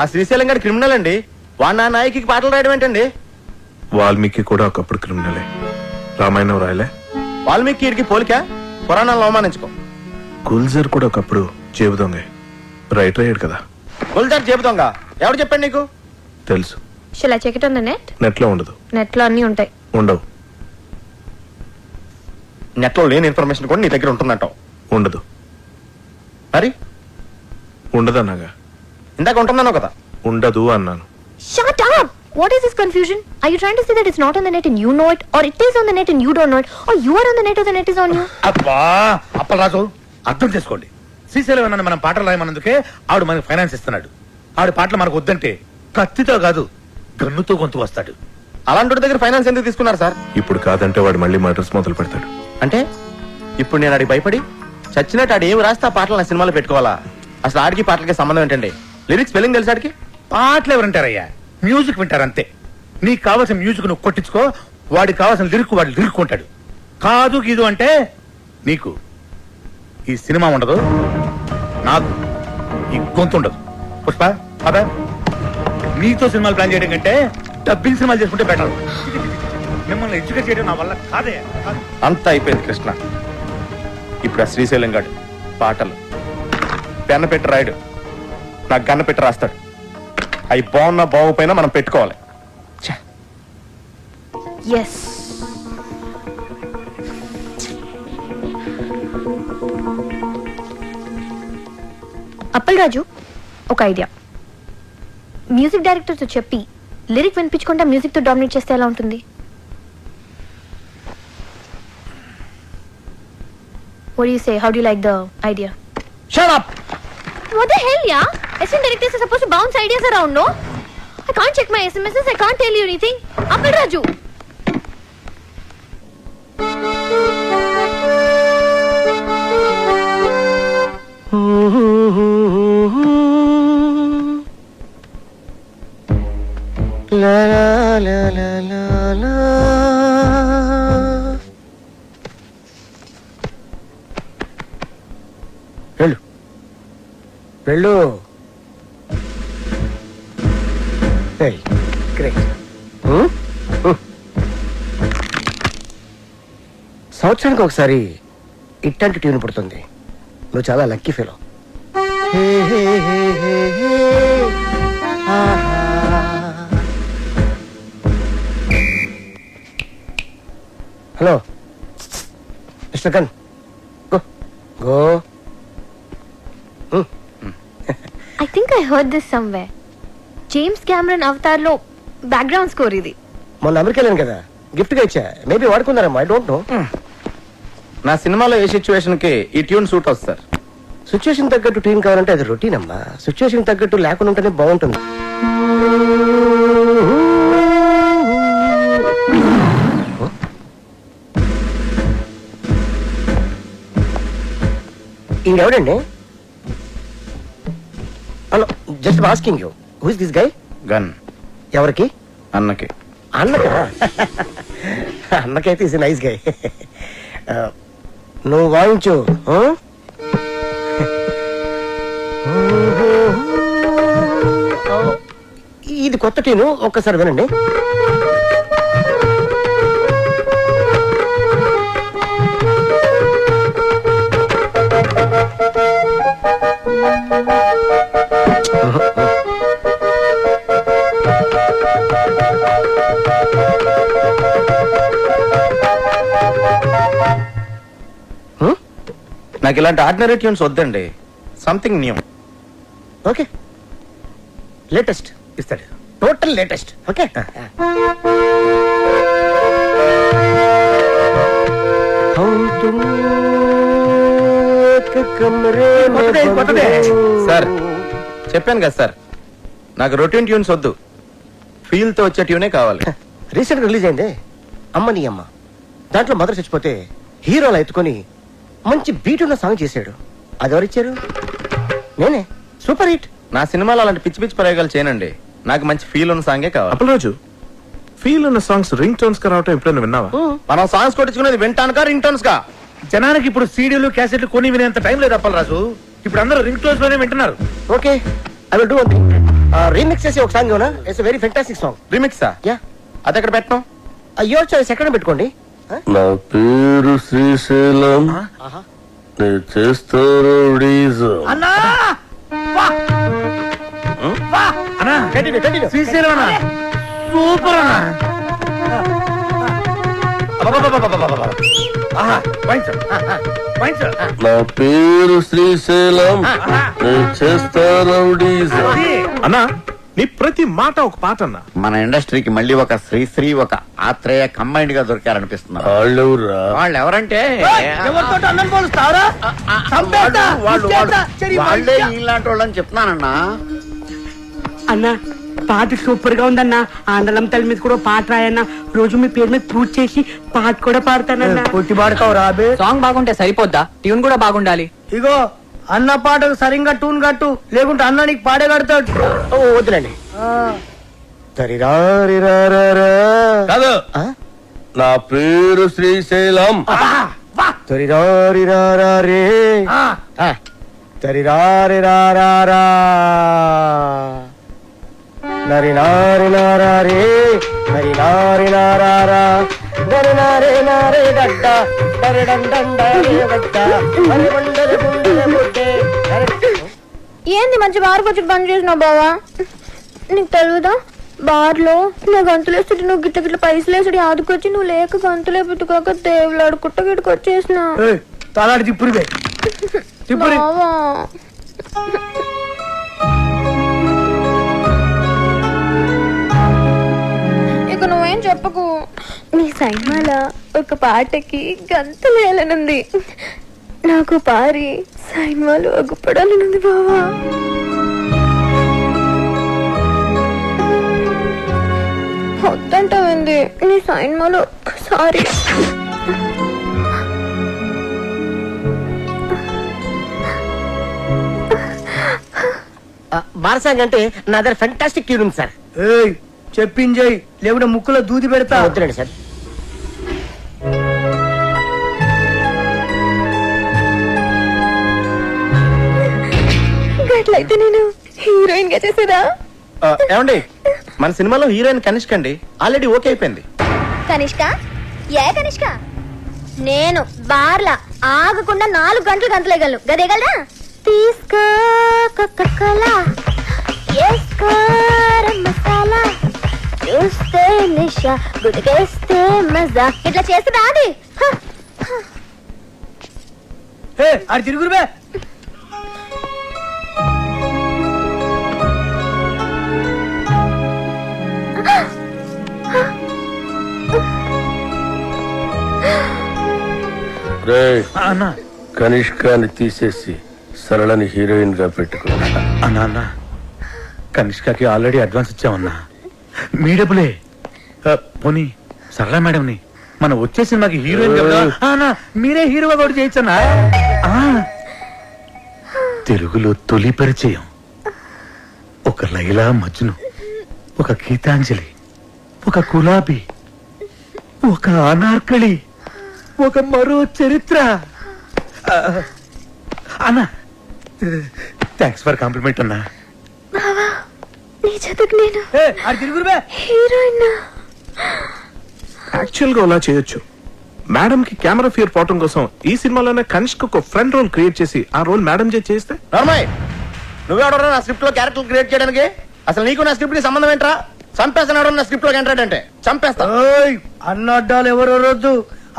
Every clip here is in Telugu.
ఆ శ్రీశైలం గారి క్రిమినల్ అండి. వాడు నా నాయకి పాటలు రాయడం ఏంటండి? వాల్మీకి కూడా ఒకప్పుడు క్రిమినలే. రామాయణం రాయలే? వాల్మీకి వీడికి పోలిక? పురాణాలను అవమానించుకో. గుల్జర్ కూడా ఒకప్పుడు జేబు దొంగే. రైటర్ అయ్యాడు కదా. గుల్జార్ చెబుతాంగా ఎవరు చెప్పండి నీకు? తెలుసు. Shall I check it on the net? నెట్లో ఉండదు. నెట్లో అన్ని ఉంటాయి. ఉండవు. నెట్లో లేని ఇన్ఫర్మేషన్ కూడా నీ దగ్గర ఉంటుందంటావు. ఉండదు. మరి? ఉండదన్నాగా ఇందాక ఉంటుందన్నావు కదా. ఉండదు అన్నాను. Shut up what is this confusion are you trying to say that it's not on the net and you know it or it is on the net and you don't know it or you are on the net or the net is on you అబ్బా అప్పలరాజు అర్థం చేసుకోండి. శ్రీశైలం అన్న మనం పాటలు రాయమన్నందుకే ఆవిడ మనకి ఫైనాన్స్ ఇస్తున్నాడు. ఆవిడ పాటలు మనకు వద్దంటే కత్తితో కాదు గన్నుతో గొంతు వస్తాడు. అలాంటి దగ్గర ఫైనాన్స్ ఎందుకు తీసుకున్నారు సార్? ఇప్పుడు కాదంటే వాడు మళ్ళీ మర్డర్స్ మొదలు పెడతాడు. అంటే? ఇప్పుడు నేను ఆడికి భయపడి చచ్చినట్టు ఆడు ఏం రాస్తే ఆ పాటలు నా సినిమాలో పెట్టుకోవాలా? అసలు ఆడికి పాటలకి సంబంధం ఏంటండి? లిరిక్స్ స్పెల్లింగ్ తెలుసు ఆడికి? పాటలు ఎవరు వింటారయ్యా మ్యూజిక్ వింటారు అంతే నీకు కావాల్సిన మ్యూజిక్ నువ్వు కొట్టించుకో వాడికి కావాల్సిన లిరిక్ వాడు లిరుక్కుంటాడు కాదు గీదు అంటే నీకు. ఈ సినిమా ఉండదు నాకు ఈ గొంతు ఉండదు. పుష్ప పద. నీతో సినిమాలు ప్లాన్ చేయడం కంటే డబ్బింగ్ సినిమాలు చేసుకుంటే బెటర్ మిమ్మల్ని ఎడ్యుకేట్ చేయడం నా వల్ల కాదే కాదు. అంతా అయిపోయింది కృష్ణ. ఇప్పుడు ఆ శ్రీశైలం గాడు పాటలు. పెన్న పెట్టి రాయడు. నాకు గన్న పెట్టి రాస్తాడు అవి బాగున్నా బాగుపోయినా మనం పెట్టుకోవాలి ఎస్ అప్పల్ రాజు ఒక ఐడియా మ్యూజిక్ డైరెక్టర్తో చెప్పి లిరిక్ వినిపించకుండా మ్యూజిక్తో డామినేట్ చేస్తే ఎలా ఉంటుంది What do you say? How do you like the idea? shut up! What the hell, yeah? Assistant directors are supposed to bounce ideas around, no? I can't check my SMSs. I can't tell you anything. Appal Raju. La la la la la la. హ్మ్? హ్మ్. సంవత్సరానికి ఒకసారి ఇట్టంటి ట్యూన్ పుడుతుంది. నువ్వు చాలా లక్కీ ఫీలో హలో మిస్టర్ కన్ గో. గో. I think I heard this somewhere. James Cameron అవతార్లో background score ఇది. మొన్న అమెరికా వెళ్ళాను కదా. గిఫ్ట్గా ఇచ్చా. మేబీ వాడుకున్నారమ్మా. ఐ డోంట్ నో నా సినిమాలో ఏ సిచ్యువేషన్కి ఈ ట్యూన్ సూట్ అవుతుంది సార్ సిచ్యువేషన్ తగ్గట్టు టీం కావాలంటే అది రొటీన్ అమ్మా. సిచ్యువేషన్ తగ్గట్టు లేకుండా ఉంటేనే బాగుంటుంది. ఇంకెవడండి just asking you who is this guy gun ఎవరికి? అన్నకి. అన్నకా? అన్నకైతే ఇస్ నైస్ గై నువ్వు వాయించు? ఇది కొత్త టీను ఒక్కసారి వినండి. ఇలాంటి ఆర్డినరీ ట్యూన్స్ వద్దండి. సంథింగ్ న్యూ ఓకే లేటెస్ట్ ఇస్తాడు. టోటల్ లేటెస్ట్ ఓకే కొత్తదే, కొత్తదే. సార్ చెప్పాను కదా సార్. నాకు రొటీన్ ట్యూన్స్ వద్దు. ఫీల్తో వచ్చే ట్యూనే కావాలి. రీసెంట్ రిలీజ్ అయింది. అమ్మ నీ అమ్మ. దాంట్లో మదర్ చచ్చిపోతే హీరోలు ఎత్తుకొని మంచి బీట్ ఉన్న సాంగ్ చేశాడు. అది ఎవరిచ్చారు నేనే. సూపర్ హిట్ నా సినిమాలో అలాంటి పిచ్చి పిచ్చి ప్రయోగాలు చేయనండి. నాకు మంచి ఫీల్ ఉన్న సాంగే కావాలి. అప్పలరాజు ఫీల్ ఉన్న సాంగ్స్ రింగ్ టోన్స్గా రావటం ఎప్పుడైనా విన్నావా? మనం సాంగ్స్ కొట్టించుకునేది వింటానుకా రింగ్ టోన్స్ కా జనానికి ఇప్పుడు సీడీలు క్యాసెట్లు కొని వినేంత టైం లేదు అప్పలరాజు. ఇప్పుడు అందరూ రింగ్ టోన్స్లోనే వింటున్నారు. Okay. I will do one thing remix చేసి ఒక song it's very fantastic song రిమిక్సా yeah అది ఎక్కడ పెట్టడం అయ్యో చాయిస్ ఎక్కడ పెట్టుకోండి. నా పేరు శ్రీశైలం. నేను చేస్తాను డీజం అన్నా! వా! వా! అన్నా కంటిన్యూ కంటిన్యూ. శ్రీశైలం అన్నా. సూపర్ అన్నా. నా పేరు శ్రీశైలం. నేను చేస్తాను. అన్నా నీ ప్రతి మాట ఒక పాట అన్నా మన ఇండస్ట్రీకి మళ్ళీ ఒక శ్రీశ్రీ ఒక ఆత్రేయ కంబైన్డ్గా దొరికారనిపిస్తున్నారు వాళ్ళు ఎవరంటే వాళ్ళు ఇలాంటి వాళ్ళని చెప్తున్నానన్నా. అన్న పాట సూపర్గా ఉందన్న. ఆందలం తల్లి మీద కూడా పాట రాయన్న. రోజు మీ పేరు మీద పూజ చేసి పాట కూడా పాడతానన్న. పుట్టి పాడుకోవు రాబే సాంగ్ బాగుంటే సరిపోద్దా? ట్యూన్ కూడా బాగుండాలి. ఇగో అన్న పాటకు సరిగ్గా టూన్ కట్టు లేకుంటే అన్న నీకు పాడే కడతాడు ఓ వద్దులండి తరిరారిరారారా. కాదు ఆ? నా పేరు శ్రీశైలం తరిరారిరారారే. ఆ, ఆ. తరిరారిరారారా. నరినారినారారే. నరినారినారారా. నరినారినారే గడ్డ. నరిడండండారే గడ్డ. నరిబండల గుండెల బుడ్డే. ఏంది మంచి బార్ వచ్చి బంద్ చేసినావు బావా? నీకు తెలియదా బార్లో నా గంతులు వేస్తుంటే నువ్వు గిట్ల గిట్ల పైసలు వేసుడు ఆదుకొచ్చి నువ్వు లేక గంతులే పెట్టుకోక దేవులాడు కుట్ట గిట్టుకు వచ్చేసిన. తిప్పురి బావా. ఇక నువ్వేం చెప్పకు. నీ సైన్మాల ఒక పాటకి గంతులు వేయాలనుంది. నాకు పారి సైన్మాలు అగుపడాలనుంది బావా. వద్దంటావింది? నీ సైన్మాలు ఒక్కసారి. బారసాంగ్ అంటే నా దగ్గర ఫెంటాస్టిక్ ట్యూన్ ఉంది సార్. చెప్పింజయ్ లేకుంటే ముక్కులో దూది పెడతా. వద్దులండి సార్. అట్లయితే నేను హీరోయిన్గా చేసేదా ఏమండి? మన సినిమాలో హీరోయిన్ కనిష్క అండి. ఆల్రెడీ ఓకే అయిపోయింది. కనిష్క? ఏ కనిష్క? నేను బార్లా ఆగకుండా నాలుగు గంటలు గంటలేగలను గదేగలరా? తీసుకో కోలా వేసుకో మసాలా. చూస్తే నిషా గుడికేస్తే మజా. ఇట్లా చేస్తే రాది అది తిరుగురువే అన్నా. కనిష్కాన్ని తీసేసి సరళని హీరోయిన్గా పెట్టుకో. అన్నా అన్నా. కనిష్కకి ఆల్రెడీ అడ్వాన్స్ ఇచ్చామన్నా. మీ డబ్బులే. ఆ, పోనీ సరళ మేడంని. మనం వచ్చే సినిమాకి హీరోయిన్ కదా. అన్నా మీరే హీరోగా కూడా చేయొచ్చన్నా ఆ. తెలుగులో తొలి పరిచయం. ఒక లైలా మజ్ను ఒక గీతాంజలి ఒక గులాబీ ఒక అనార్కళి ఒక మరో చరిత్ర. అన్నా థ్యాంక్స్ ఫర్ కాంప్లిమెంట్ అన్నా. నీ చేతకు నేను హీరోయిన్ యాక్చువల్గా అలా చేయొచ్చు. మేడం కి కెమెరా ఫియర్ పోవటం కోసం ఈ సినిమాలోనే కనిష్క ఒక ఫ్రెండ్ రోల్ క్రియేట్ చేసి ఆ రోల్ మేడం చే చేస్తే? నార్మల్ నువ్వెవడరా నా స్క్రిప్ట్లో క్యారెక్టర్ క్రియేట్ చేయడానికి? అసలు నీకు నా స్క్రిప్ట్కి సంబంధం ఏంట్రా? చంపేస్తున్నాడు నా స్క్రిప్ట్లో ఎంటర్డ్ అంటే చంపేస్తా. ఓయ్ అన్న అడ్డాలు ఎవరో రొద్దు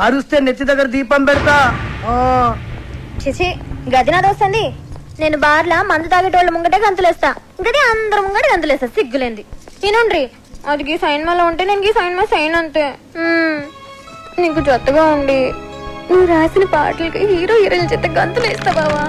అరుస్తే నెత్తి దగ్గర దీపం పెడతా. చిచి గది నాది వస్తుంది నేను బార్లా మందు తాగేటోళ్ళ ముంగటే గంతులేస్తా. గది అందరు ముంగట గంతులేస్తా సిగ్గులేంది. వినుండ్రి అది గీ సైన్ మాలో ఉంటే నేను గీ సైన్ మా సైన్ అంతే. నీకు జొత్తగా ఉండి నువ్వు రాసిన పాటలకి హీరో హీరోయిన్ చేత గంతులేస్తా బావా.